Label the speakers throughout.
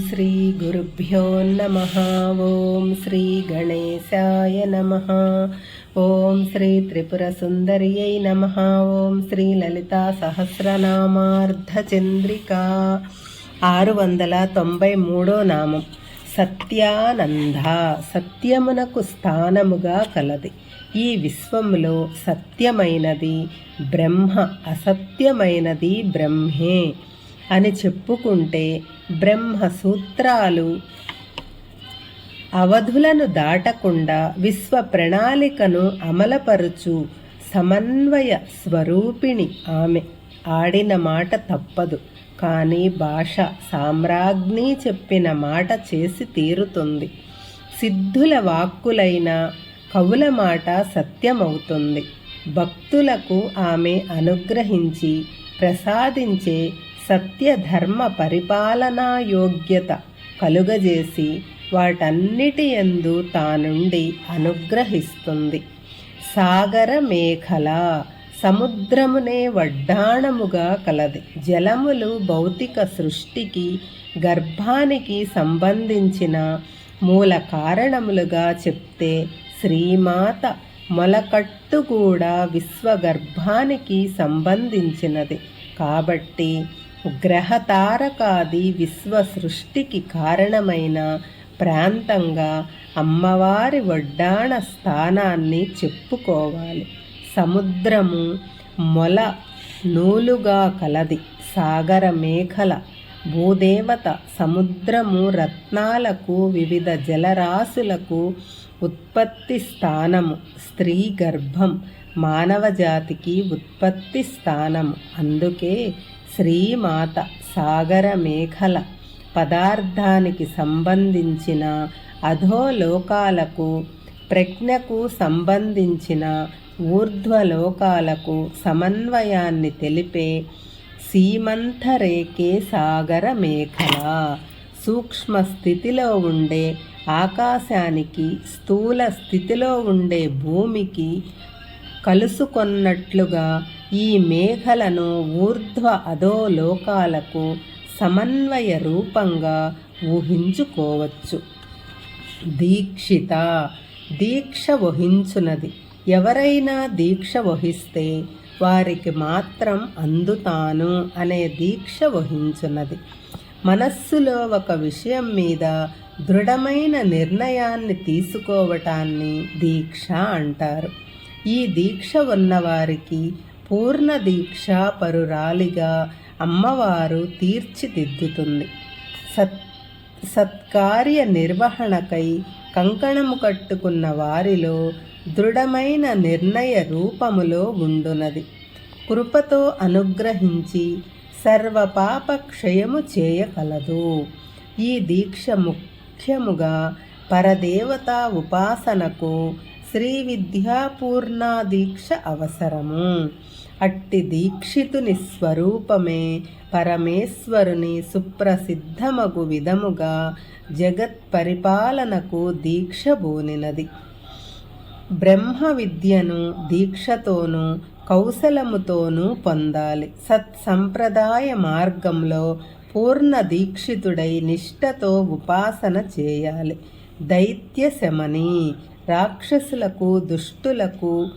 Speaker 1: శ్రీ గురుభ్యో నమ. ఓం శ్రీ గణేశాయ నమ. ఓం శ్రీ త్రిపుర సుందర్యై నమ. ఓం శ్రీ లలితా సహస్రనామార్ధచంద్రిక ఆరు వందల తొంభై మూడో నామం. సత్యానంద. సత్యమునకు స్థానముగా కలది. ఈ విశ్వములో సత్యమైనది బ్రహ్మ అసత్యమైనది బ్రహ్మే. అని చెప్పుకుంటే బ్రహ్మసూత్రాలు అవధులను దాటకుండా విశ్వ ప్రణాళికను అమలపరుచు సమన్వయ స్వరూపిణి ఆమె. ఆడిన మాట తప్పదు కానీ భాష సామ్రాజ్ఞి చెప్పిన మాట చేసి తీరుతుంది. సిద్ధుల వాక్కులైన కవుల మాట సత్యమవుతుంది. భక్తులకు ఆమె అనుగ్రహించి ప్రసాదించే సత్యధర్మ పరిపాలనా యోగ్యత కలుగజేసి వాటన్నిటి ఎందు తానుండి అనుగ్రహిస్తుంది. సాగర మేఖల సముద్రమునే వడ్డాణముగా కలది. జలములు భౌతిక సృష్టికి గర్భానికి సంబంధించిన మూల కారణములుగా చెప్తే శ్రీమాత మొలకట్టు కూడా విశ్వగర్భానికి సంబంధించినది. కాబట్టి గ్రహతారకాది విశ్వ సృష్టికి కారణమైన ప్రాంతంగా అమ్మవారి వడ్డాణ స్థానాన్ని చెప్పుకోవాలి. సముద్రము మొల నూలుగా కలది. సాగర మేఖల భూదేవత సముద్రము రత్నాలకు వివిధ జలరాశులకు ఉత్పత్తి స్థానము. స్త్రీ గర్భం మానవజాతికి ఉత్పత్తి స్థానము. అందుకే శ్రీమాత సాగర మేఖల పదార్థానికి సంబంధించిన అధోలోకాలకు ప్రజ్ఞకు సంబంధించిన ఊర్ధ్వలోకాలకు సమన్వయాన్ని తెలిపే సీమంతరేకే సాగర మేఖల సూక్ష్మ స్థితిలో ఉండే ఆకాశానికి స్థూల స్థితిలో ఉండే భూమికి కలుసుకొన్నట్లుగా ఈ మేఘలను ఊర్ధ్వ అధోలోకాలకు సమన్వయ రూపంగా ఊహించుకోవచ్చు. దీక్షిత దీక్ష వహించునది. ఎవరైనా దీక్ష వహిస్తే వారికి మాత్రం అందుతాను అనే దీక్ష వహించున్నది మనస్సులో ఒక విషయం మీద దృఢమైన నిర్ణయాన్ని తీసుకోవటాన్ని దీక్ష అంటారు. ఈ దీక్ష ఉన్నవారికి పూర్ణ దీక్ష పరురాలిగా అమ్మవారు తీర్చిదిద్దుతుంది. సత్ సత్కార్య నిర్వహణకై కంకణము కట్టుకున్న వారిలో దృఢమైన నిర్ణయ రూపములో ఉండునది. కృపతో అనుగ్రహించి సర్వపాప క్షయము చేయగలదు ఈ దీక్ష ముఖ్యముగా పరదేవత ఉపాసనకు శ్రీ విద్యాపూర్ణ దీక్ష అవసరము. అట్టి దీక్షితుని స్వరూపమే పరమేశ్వరుని సుప్రసిద్ధమగు విధముగా జగత్ పరిపాలనకు దీక్ష బోనినది. బ్రహ్మ విద్యను దీక్షతోనూ కౌశలముతోనూ పొందాలి. సత్సంప్రదాయ మార్గంలో పూర్ణ దీక్షితుడై నిష్ఠతో ఉపాసన చేయాలి. దైత్య శమని రాక్షసులకు దుష్టులకు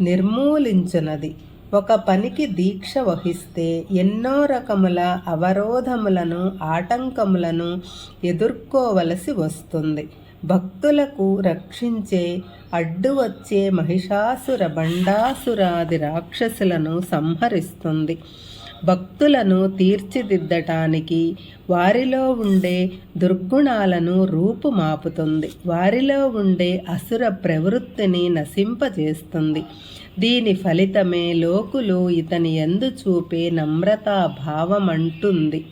Speaker 1: నిర్మూలించునది. ఒక పనికి దీక్ష వహిస్తే ఎన్నో రకముల అవరోధములను ఆటంకములను ఎదుర్కోవలసి వస్తుంది. భక్తులకు రక్షించే అడ్డు వచ్చే మహిషాసుర బండాసురాది రాక్షసులను సంహరిస్తుంది. భక్తులను తీర్చిదిద్దటానికి వారిలో ఉండే దుర్గుణాలను రూపుమాపుతుంది. వారిలో ఉండే అసుర ప్రవృత్తిని నశింపజేస్తుంది. దీని ఫలితమే లోకులు ఇతని ఎందు చూపే నమ్రతా భావమంటుంది.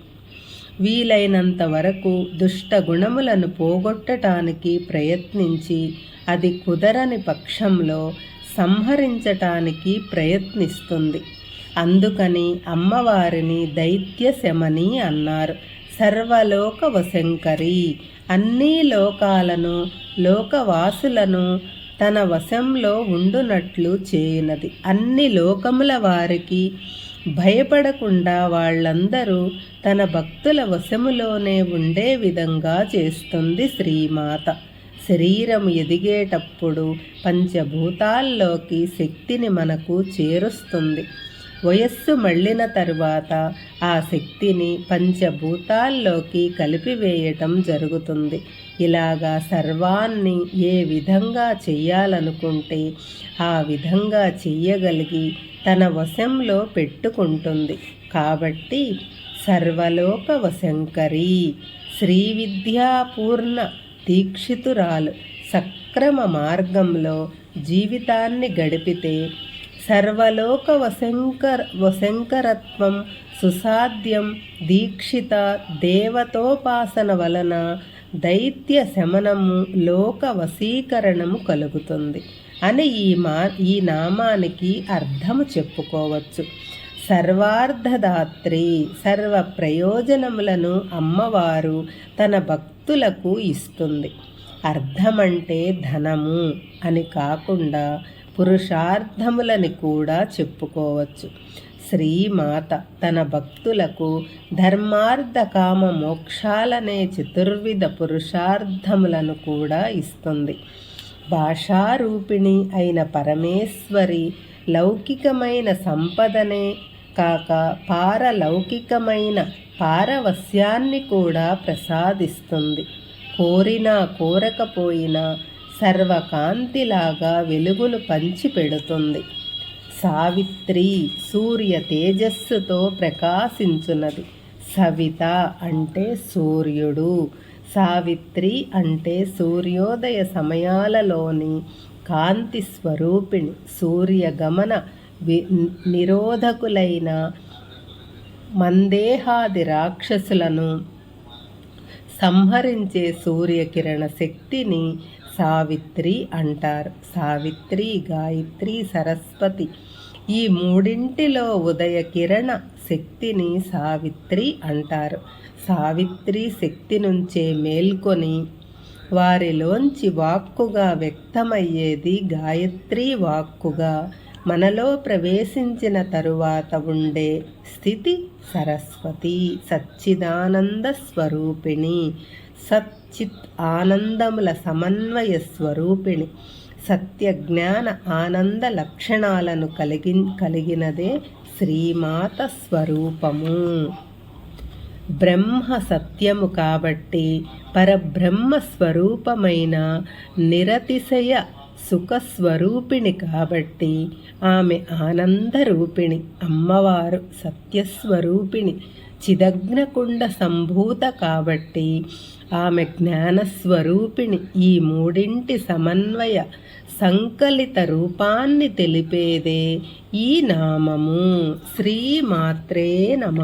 Speaker 1: వీలైనంత వరకు దుష్ట గుణములను పోగొట్టటానికి ప్రయత్నించి అది కుదరని పక్షంలో సంహరించటానికి ప్రయత్నిస్తుంది. అందుకని అమ్మవారిని దైత్య శమని అన్నారు. సర్వలోక వశంకరి అన్ని లోకాలను లోకవాసులను తన వశంలో ఉండునట్లు చేయునది. అన్ని లోకముల వారికి భయపడకుండా వాళ్ళందరూ తన భక్తుల వశములోనే ఉండే విధంగా చేస్తుంది శ్రీమాత. శరీరం ఎదిగేటప్పుడు పంచభూతాల్లోకి శక్తిని మనకు చేరుస్తుంది. వయస్సు మళ్ళిన తరువాత ఆ శక్తిని పంచభూతాల్లోకి కలిపివేయటం జరుగుతుంది. ఇలాగా సర్వాన్ని ఏ విధంగా చెయ్యాలనుకుంటే ఆ విధంగా చెయ్యగలిగి తన వశంలో పెట్టుకుంటుంది. కాబట్టి సర్వలోక వశంకరి శ్రీ విద్యాపూర్ణ దీక్షితురాలు సక్రమ మార్గంలో జీవితాన్ని గడిపితే సర్వలోక వశంకర వశంకరత్వం సుసాధ్యం దీక్షిత దేవతోపాసన వలన దైత్య శమనము లోక వశీకరణము కలుగుతుంది అని ఈ మా ఈ నామానికి అర్థము చెప్పుకోవచ్చు. సర్వార్ధదాత్రి సర్వ ప్రయోజనములను అమ్మవారు తన భక్తులకు ఇస్తుంది. అర్థమంటే ధనము అని కాకుండా పురుషార్థములని కూడా చెప్పుకోవచ్చు. శ్రీమాత తన భక్తులకు ధర్మార్థ కామ మోక్షాలనే చతుర్విధ పురుషార్థములను కూడా ఇస్తుంది. భాషారూపిణి అయిన పరమేశ్వరి లౌకికమైన సంపదనే కాక పారలౌకికమైన పారవస్యాన్ని కూడా ప్రసాదిస్తుంది. కోరినా కోరకపోయినా సర్వకాంతిలాగా వెలుగును పంచిపెడుతుంది సావిత్రి సూర్య తేజస్సుతో ప్రకాశించున్నది. సవిత అంటే సూర్యుడు. సావిత్రి అంటే సూర్యోదయ సమయాలలోని కాంతి స్వరూపిణి. సూర్యగమన వి నిరోధకులైన మందేహాది రాక్షసులను సంహరించే సూర్యకిరణ శక్తిని సావిత్రి అంటారు. సావిత్రి గాయత్రి సరస్వతి ఈ మూడింటిలో ఉదయ కిరణ శక్తిని సావిత్రి అంటారు. సావిత్రి శక్తి నుంచే మేల్కొని వారిలోంచి వాక్కుగా వ్యక్తమయ్యేది గాయత్రి వాక్కుగా. మనలో ప్రవేశించిన తరువాత ఉండే స్థితి సరస్వతి సచ్చిదానంద స్వరూపిణి. సచ్చిత్ ఆనందముల సమన్వయ స్వరూపిణి. సత్యజ్ఞాన ఆనంద లక్షణాలను కలిగి కలిగినదే శ్రీమాత స్వరూపము. బ్రహ్మ సత్యము కాబట్టి పరబ్రహ్మ స్వరూపమైన నిరతిశయ సుఖస్వరూపిణి కాబట్టి ఆమె ఆనందరూపిణి అమ్మవారు సత్యస్వరూపిణి చిదగ్నకుండ సంభూత కాబట్టి ఆమె జ్ఞానస్వరూపిణి ఈ మూడింటి సమన్వయ సంకలిత రూపాన్ని తెలిపేదే ఈ నామము శ్రీమాత్రే నమ.